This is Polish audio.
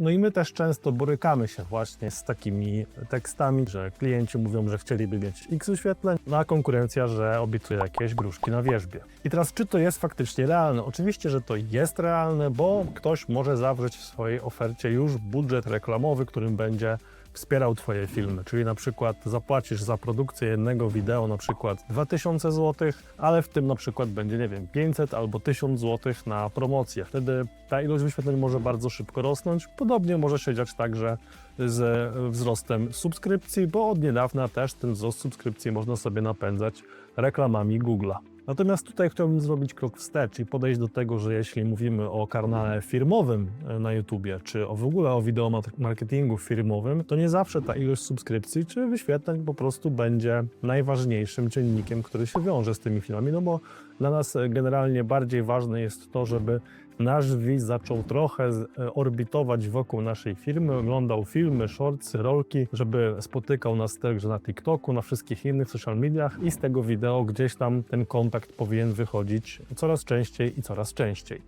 No i my też często borykamy się właśnie z takimi tekstami, że klienci mówią, że chcieliby mieć x wyświetleń, no a konkurencja, że obiecuje jakieś gruszki na wierzbie. I teraz, czy to jest faktycznie realne? Oczywiście, że to jest realne, bo ktoś może zawrzeć w swojej ofercie już budżet reklamowy, którym będzie wspierał Twoje filmy, czyli na przykład zapłacisz za produkcję jednego wideo na przykład 2000 zł, ale w tym na przykład będzie, nie wiem, 500 albo 1000 zł na promocję. Wtedy ta ilość wyświetleń może bardzo szybko rosnąć. Podobnie może się dziać także z wzrostem subskrypcji, bo od niedawna też ten wzrost subskrypcji można sobie napędzać reklamami Google'a. Natomiast tutaj chciałbym zrobić krok wstecz i podejść do tego, że jeśli mówimy o kanale firmowym e, na YouTubie, czy o w ogóle o wideo marketingu firmowym, to nie zawsze ta ilość subskrypcji czy wyświetleń po prostu będzie najważniejszym czynnikiem, który się wiąże z tymi filmami, no bo dla nas e, generalnie bardziej ważne jest to, żeby nasz widz zaczął trochę e, orbitować wokół naszej firmy, oglądał filmy, shortsy, rolki, żeby spotykał nas także na TikToku, na wszystkich innych social mediach i z tego wideo gdzieś tam ten kontakt powinien wychodzić coraz częściej i coraz częściej.